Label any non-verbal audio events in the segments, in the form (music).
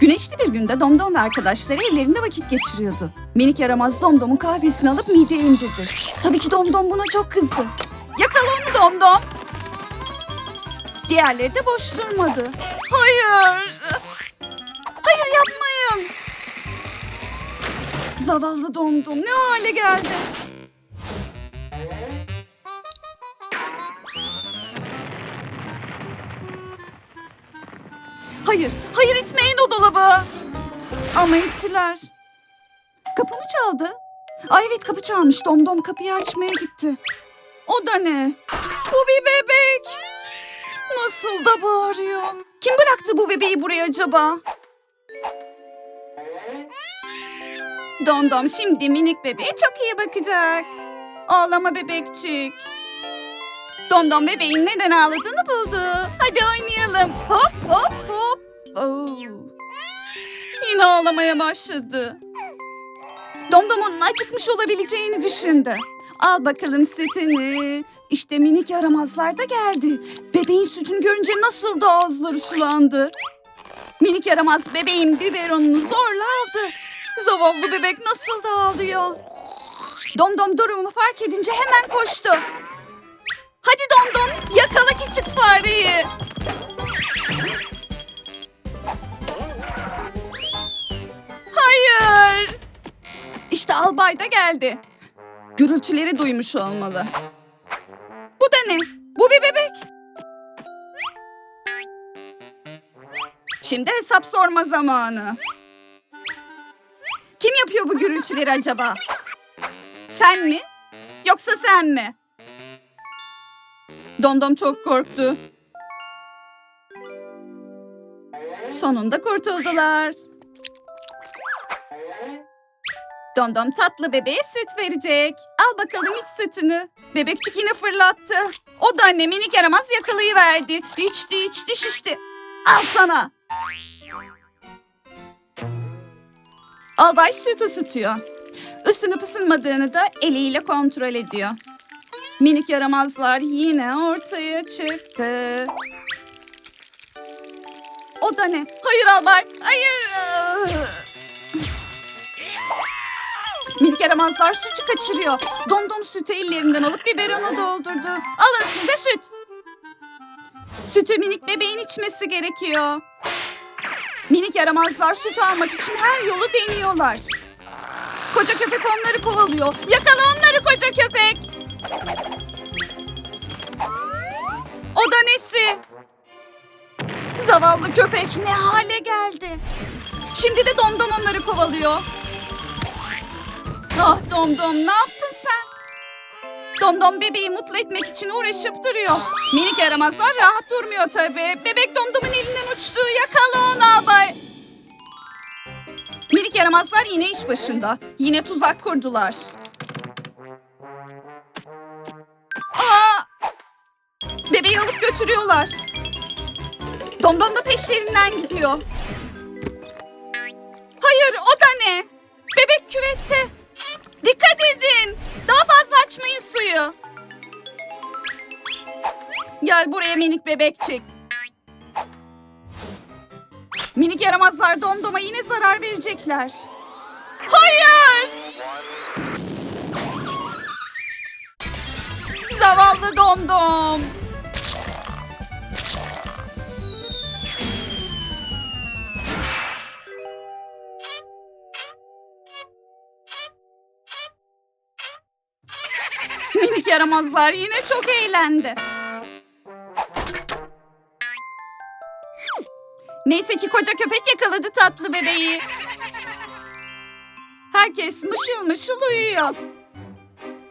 Güneşli bir günde Domdom ve arkadaşları evlerinde vakit geçiriyordu. Minik yaramaz Domdom'un kahvesini alıp mideye indirdi. Tabii ki Domdom buna çok kızdı. Yakala onu Domdom. Diğerleri de boş durmadı. Hayır. Hayır yapmayın. Zavallı Domdom ne hale geldi. Hayır, hayır itmeyin o dolabı. Ama ittiler. Kapı mı çaldı? Ay evet kapı çalmış. Domdom kapıyı açmaya gitti. O da ne? Bu bir bebek. Nasıl da bağırıyor. Kim bıraktı bu bebeği buraya acaba? Domdom şimdi minik bebeğe çok iyi bakacak. Ağlama bebekçik. Domdom bebeğin neden ağladığını buldu. Hadi oynayalım. Hop hop hop. Oo. Yine ağlamaya başladı. Domdom onun acıkmış olabileceğini düşündü. Al bakalım sütünü. İşte minik yaramazlar da geldi. Bebeğin sütünü görünce nasıl da ağızları sulandı. Minik yaramaz bebeğin biberonunu zorla aldı. Zavallı bebek nasıl da ağlıyor. Domdom durumu fark edince hemen koştu. Hadi Domdom yakala küçük fareyi. Albay da geldi. Gürültüleri duymuş olmalı. Bu da ne? Bu bir bebek. Şimdi hesap sorma zamanı. Kim yapıyor bu gürültüleri acaba? Sen mi? Yoksa sen mi? Domdom çok korktu. Sonunda kurtuldular. Domdom tatlı bebeğe süt verecek. Al bakalım iç sütünü. Bebekçik yine fırlattı. O da anne minik yaramaz yakalayıverdi. İçti içti şişti. Al sana. Albay süt ısıtıyor. Isınıp ısınmadığını da eliyle kontrol ediyor. Minik yaramazlar yine ortaya çıktı. O da ne? Hayır albay, hayır. Minik yaramazlar sütü kaçırıyor. Domdom sütü ellerinden alıp biberona doldurdu. Alın size süt. Sütü minik bebeğin içmesi gerekiyor. Minik yaramazlar süt almak için her yolu deniyorlar. Koca köpek onları kovalıyor. Yakala onları koca köpek. O da nesi? Zavallı köpek ne hale geldi. Şimdi de Domdom onları kovalıyor. Ah Domdom ne yaptın sen? Domdom bebeği mutlu etmek için uğraşıp duruyor. Minik yaramazlar rahat durmuyor tabii. Bebek Domdom'un elinden uçtu. Yakala onu albay. Minik yaramazlar yine iş başında. Yine tuzak kurdular. Aa! Bebeği alıp götürüyorlar. Domdom da peşlerinden gidiyor. Gel buraya minik bebekçik. Minik yaramazlar domdoma yine zarar verecekler. Hayır! Zavallı domdom. Minik yaramazlar yine çok eğlendi. Neyse ki koca köpek yakaladı tatlı bebeği. Herkes mışıl mışıl uyuyor.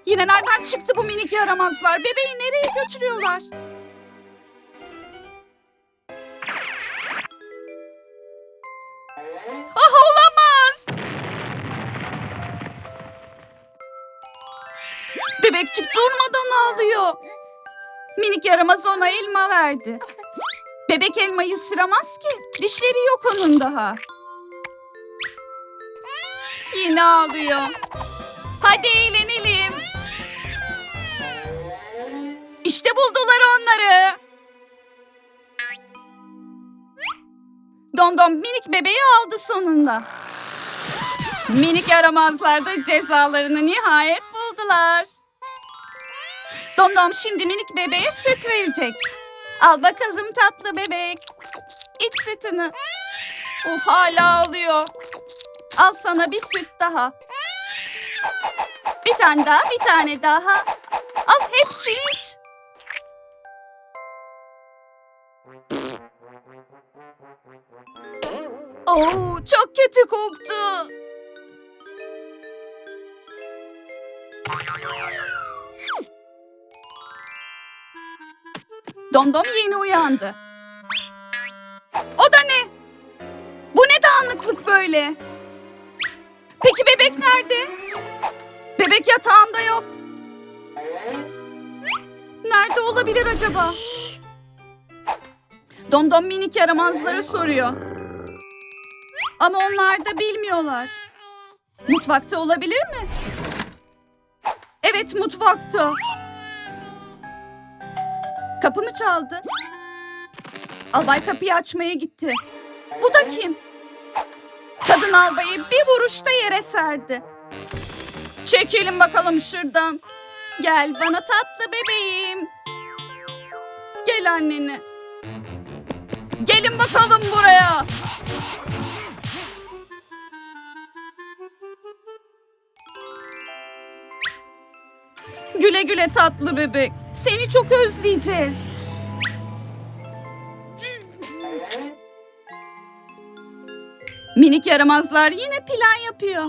Yine nereden çıktı bu minik yaramazlar? Bebeği nereye götürüyorlar? Ah olamaz! Bebekçik durmadan ağlıyor. Minik yaramaz ona elma verdi. Bebek elmayı ısıramaz ki. Dişleri yok onun daha. Yine ağlıyor. Hadi eğlenelim. İşte buldular onları. Domdom minik bebeği aldı sonunda. Minik yaramazlar da cezalarını nihayet buldular. Domdom şimdi minik bebeğe süt verecek. Al bakalım tatlı bebek. İç sütünü. Uf hala ağlıyor. Al sana bir süt daha. Bir tane daha, bir tane daha. Al hepsini iç. Oo, çok kötü koktu. Domdom yeni uyandı. O da ne? Bu ne dağınıklık böyle? Peki bebek nerede? Bebek yatağında yok. Nerede olabilir acaba? Domdom minik yaramazları soruyor. Ama onlar da bilmiyorlar. Mutfakta olabilir mi? Evet mutfakta. Kapımı çaldı. Albay kapıyı açmaya gitti. Bu da kim? Kadın albayı bir vuruşta yere serdi. Çekilin bakalım şuradan. Gel bana tatlı bebeğim. Gel annene. Gelin bakalım buraya. Güle güle tatlı bebek. Seni çok özleyeceğiz. Minik yaramazlar yine plan yapıyor.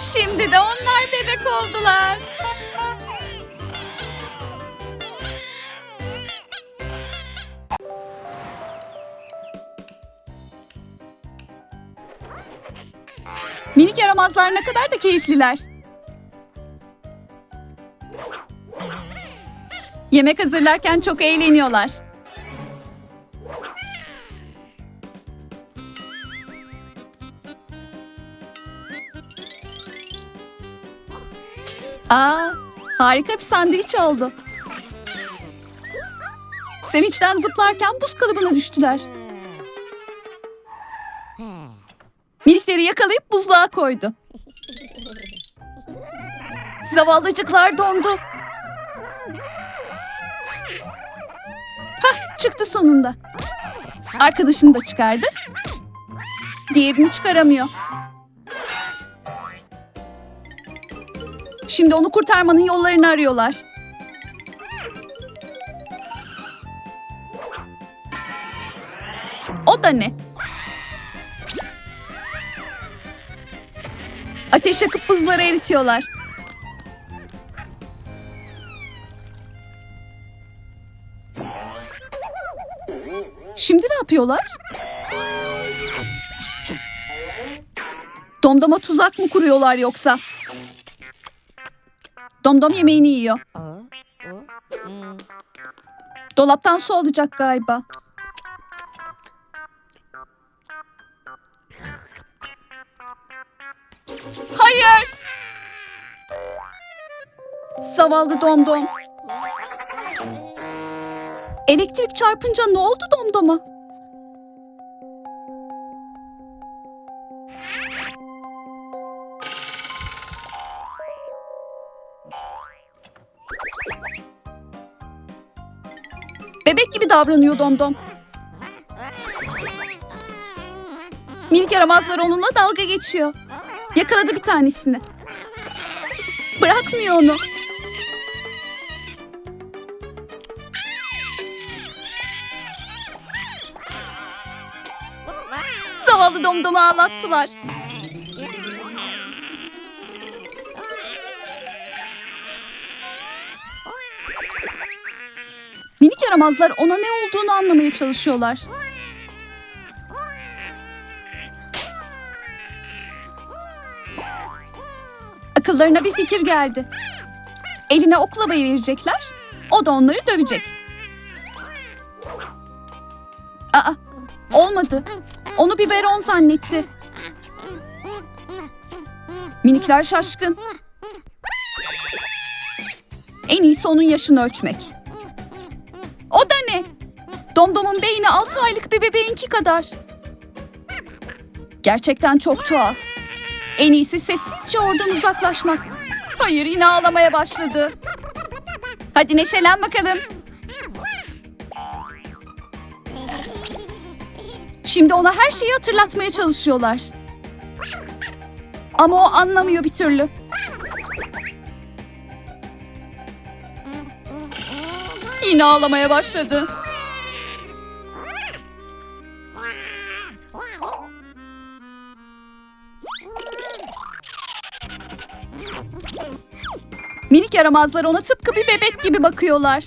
Şimdi de onlar bebek oldular. Minik yaramazlar ne kadar da keyifliler. Yemek hazırlarken çok eğleniyorlar. Aa, harika bir sandviç oldu. Sevinçten zıplarken buz kalıbına düştüler. Yakalayıp buzluğa koydu. Zavallıcıklar dondu. Hah, çıktı sonunda. Arkadaşını da çıkardı. Diğerini çıkaramıyor. Şimdi onu kurtarmanın yollarını arıyorlar. O da ne? Ateş yakıp buzları eritiyorlar. Şimdi ne yapıyorlar? Domdoma tuzak mı kuruyorlar yoksa? Domdom yemeğini yiyor. Dolaptan su alacak galiba. Hayır! Zavallı Domdom. Elektrik çarpınca ne oldu Domdom'a? Bebek gibi davranıyor Domdom. Minik yaramazlar onunla dalga geçiyor. Yakaladı bir tanesini. Bırakmıyor onu. Zavallı domdomu ağlattılar. Minik yaramazlar ona ne olduğunu anlamaya çalışıyorlar. Akıllarına bir fikir geldi. Eline oklavayı verecekler. O da onları dövecek. Aa, olmadı. Onu biberon zannetti. Minikler şaşkın. En iyisi onun yaşını ölçmek. O da ne? Domdom'un beyni 6 aylık bir bebeğinki kadar. Gerçekten çok tuhaf. En iyisi sessizce oradan uzaklaşmak. Hayır yine ağlamaya başladı. Hadi neşelen bakalım. Şimdi ona her şeyi hatırlatmaya çalışıyorlar. Ama o anlamıyor bir türlü. Yine ağlamaya başladı. Minik yaramazlar ona tıpkı bir bebek gibi bakıyorlar.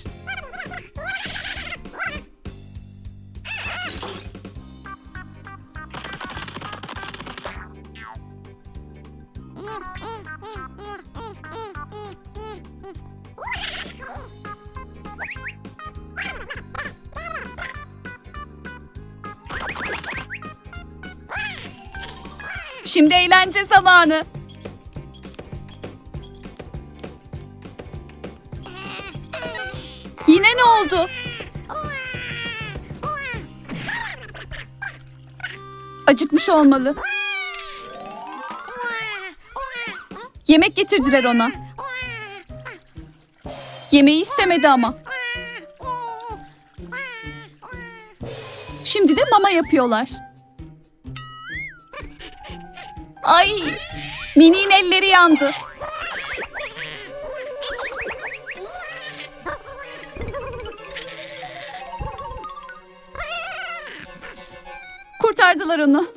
Şimdi eğlence zamanı. Yine ne oldu? Acıkmış olmalı. Yemek getirdiler ona. Yemeği istemedi ama. Şimdi de mama yapıyorlar. Ay! Mini'nin elleri yandı. Kurtardılar onu.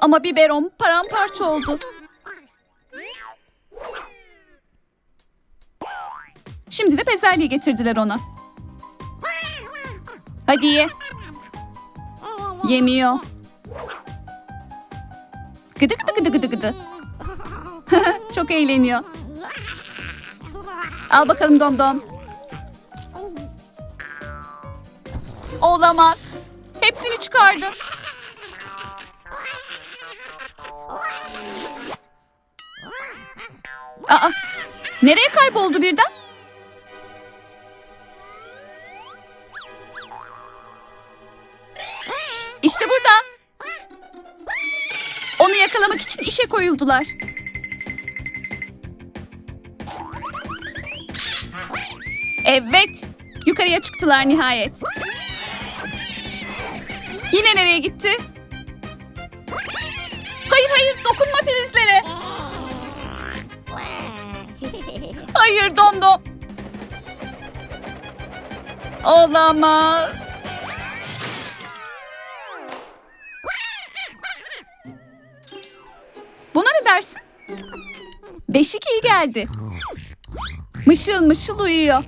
Ama biberon paramparça oldu. Şimdi de bezelye getirdiler ona. Hadi ye. Yemiyor. Gıdı gıdı gıdı gıdı gıdı. (laughs) Çok eğleniyor. Al bakalım domdom. Olamaz. Hepsini çıkardı. Aa, nereye kayboldu birden? İşte burada. Onu yakalamak için işe koyuldular. Evet, yukarıya çıktılar nihayet. Yine nereye gitti? Hayır hayır dokunma prizlere. Hayır domdom. Olamaz. Buna ne dersin? Beşik iyi geldi. Mışıl mışıl uyuyor.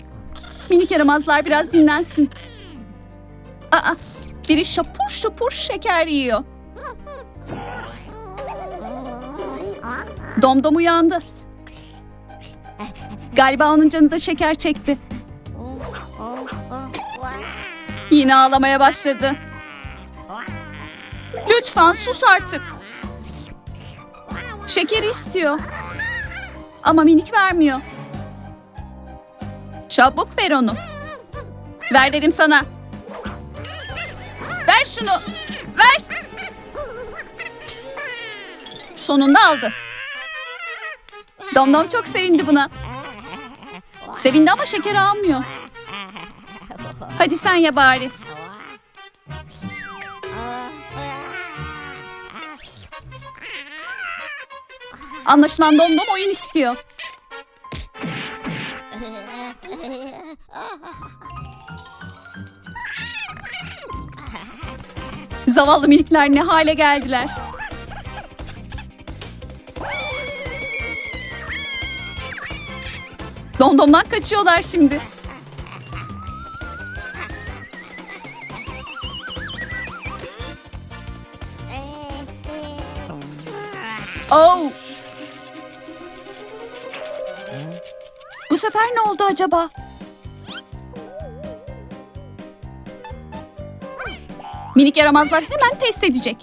Minik yaramazlar biraz dinlensin. Aa, biri şapur şapur şeker yiyor. Domdom uyandı. Galiba onun canı da şeker çekti. Yine ağlamaya başladı. Lütfen sus artık. Şeker istiyor. Ama minik vermiyor. Çabuk ver onu. Ver dedim sana. Ver şunu. Ver. Sonunda aldı. Domdom çok sevindi buna. Sevindi ama şeker almıyor. Hadi sen ye bari. Anlaşılan Domdom oyun istiyor. Zavallı minikler ne hale geldiler. Domdomdan kaçıyorlar şimdi. Oh! Bu sefer ne oldu acaba? Minik yaramazlar hemen test edecek.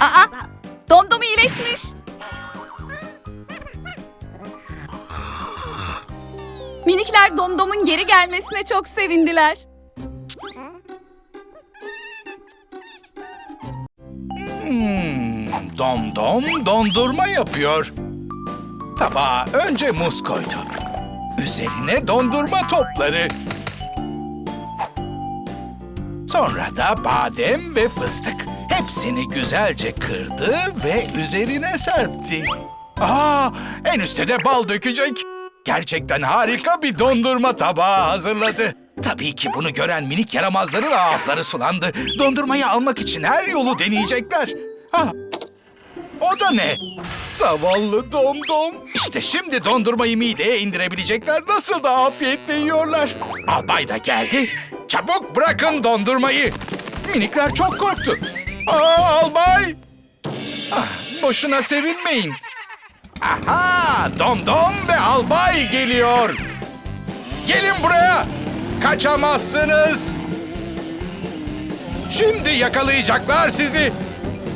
Aa, Domdom pişmiş. Minikler Domdom'un geri gelmesine çok sevindiler. Hmm, dom dom dondurma yapıyor. Tabağa önce muz koydu. Üzerine dondurma topları. Sonra da badem ve fıstık. Hepsini güzelce kırdı ve üzerine serpti. Aa, en üstte de bal dökecek. Gerçekten harika bir dondurma tabağı hazırladı. Tabii ki bunu gören minik yaramazların ağızları sulandı. Dondurmayı almak için her yolu deneyecekler. Ha, o da ne? Zavallı domdom. İşte şimdi dondurmayı mideye indirebilecekler. Nasıl da afiyetle yiyorlar. Albay da geldi. Çabuk bırakın dondurmayı. Minikler çok korktu. Aa albay. Ah, boşuna sevinmeyin. Aha! Domdom ve albay geliyor. Gelin buraya. Kaçamazsınız. Şimdi yakalayacaklar sizi.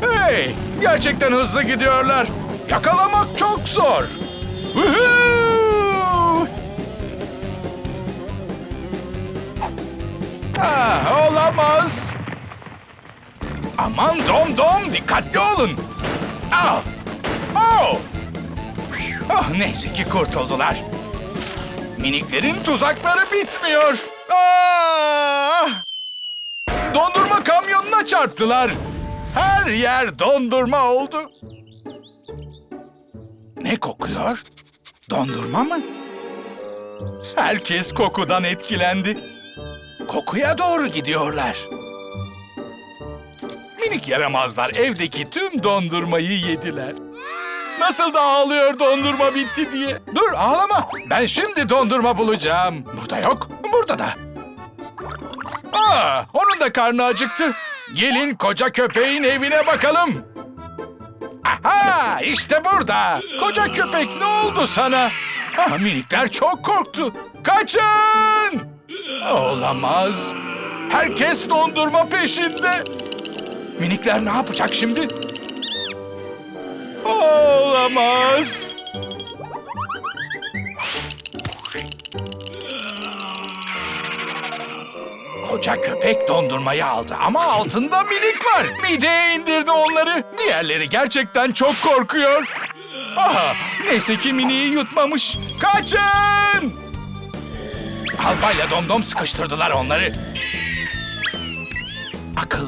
Hey! Gerçekten hızlı gidiyorlar. Yakalamak çok zor. Ah, olamaz. Aman dom dom dikkatli olun. Ah! Oh! Oh, neyse ki kurtuldular. Miniklerin tuzakları bitmiyor. Ah! Dondurma kamyonuna çarptılar. Her yer dondurma oldu. Ne kokuyor? Dondurma mı? Herkes kokudan etkilendi. Kokuya doğru gidiyorlar. Minik yaramazlar evdeki tüm dondurmayı yediler. Nasıl da ağlıyor dondurma bitti diye. Dur ağlama. Ben şimdi dondurma bulacağım. Burada yok, burada da. Aa, onun da karnı acıktı. Gelin koca köpeğin evine bakalım. Aha, işte burada. Koca köpek ne oldu sana? Ah, minikler çok korktu. Kaçın! Olamaz. Herkes dondurma peşinde. Minikler ne yapacak şimdi? Olamaz. Koca köpek dondurmayı aldı ama altında minik var. Mideye indirdi onları. Diğerleri gerçekten çok korkuyor. Aha, neyse ki miniyi yutmamış. Kaçın! Albayla domdom sıkıştırdılar onları.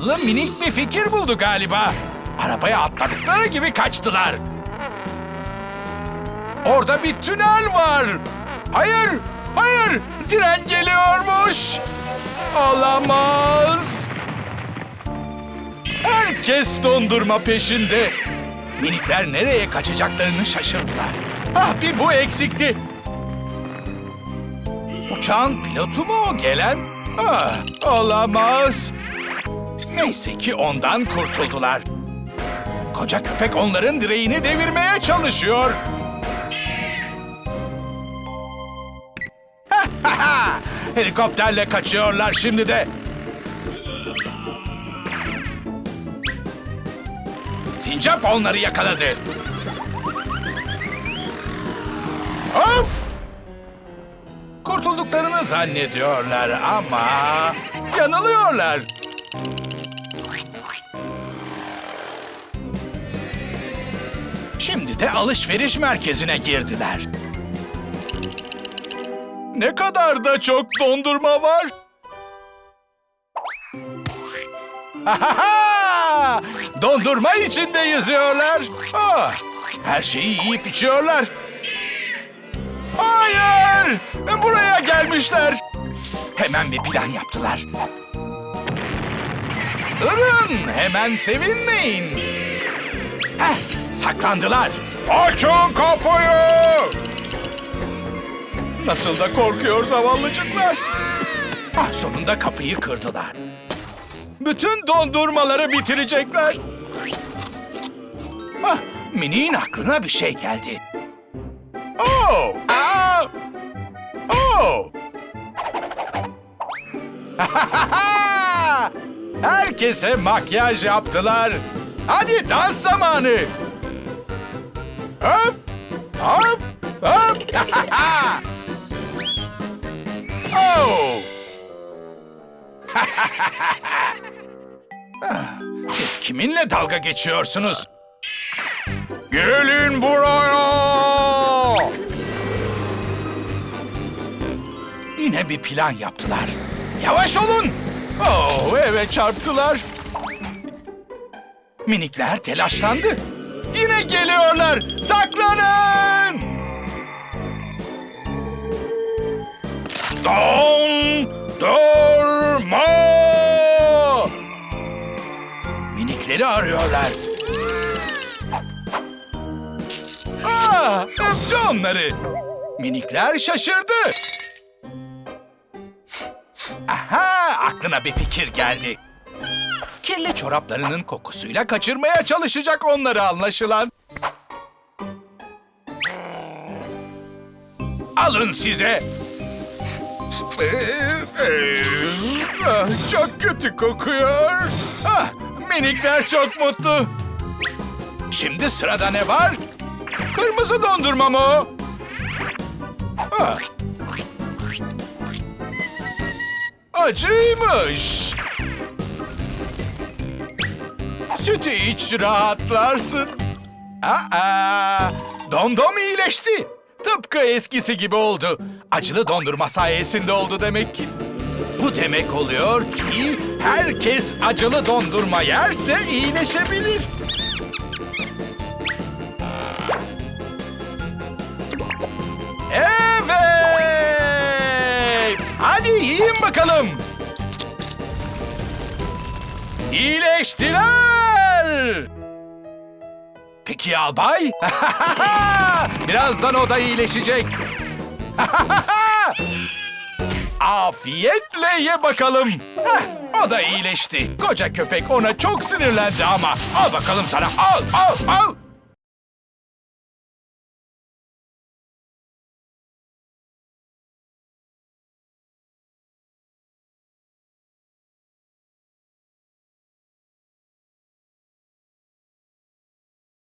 Akıllı minik bir fikir buldu galiba. Arabaya atladıkları gibi kaçtılar. Orada bir tünel var. Hayır, hayır. Tren geliyormuş. Olamaz. Herkes dondurma peşinde. Minikler nereye kaçacaklarını şaşırdılar. Ah bir bu eksikti. Uçağın pilotu mu o gelen? Ah, olamaz. Neyse ki ondan kurtuldular. Koca köpek onların direğini devirmeye çalışıyor. (laughs) Helikopterle kaçıyorlar şimdi de. Sincap onları yakaladı. Hop! Kurtulduklarını zannediyorlar ama yanılıyorlar. Şimdi de alışveriş merkezine girdiler. Ne kadar da çok dondurma var. Ahaha! Dondurma içinde yüzüyorlar. Ah, her şeyi yiyip içiyorlar. Hayır! Buraya gelmişler. Hemen bir plan yaptılar. Durun, hemen sevinmeyin. Heh, saklandılar. Açın kapıyı! Nasıl da korkuyor zavallıcıklar. Ah sonunda kapıyı kırdılar. Bütün dondurmaları bitirecekler. Ah, Mini'nin aklına bir şey geldi. Oh! Aa! Oh! (laughs) Herkese makyaj yaptılar. Hadi dans zamanı. (laughs) oh! Ah, (laughs) Siz kiminle dalga geçiyorsunuz? Gelin buraya! Yine bir plan yaptılar. Yavaş olun! Oh, eve çarptılar. Minikler telaşlandı. Yine geliyorlar. Saklanın! Dondurma! Minikleri arıyorlar. Aa, öptü onları. Minikler şaşırdı. Aha, aklına bir fikir geldi. Kirli çoraplarının kokusuyla kaçırmaya çalışacak onları anlaşılan. Alın size. Ah, Çok kötü kokuyor. Ah, minikler çok mutlu. Şimdi sırada ne var? Kırmızı dondurma mı o? Ah. Acıymış. Sütü iç rahatlarsın. Aa, dondom iyileşti. Tıpkı eskisi gibi oldu. Acılı dondurma sayesinde oldu demek ki. Bu demek oluyor ki herkes acılı dondurma yerse iyileşebilir. Evet! Hadi yiyin bakalım. İyileştiler. Peki albay? (laughs) Birazdan o da iyileşecek. (laughs) Afiyetle ye bakalım. Heh, (laughs) o da iyileşti. Koca köpek ona çok sinirlendi ama. Al bakalım sana. Al, al, al.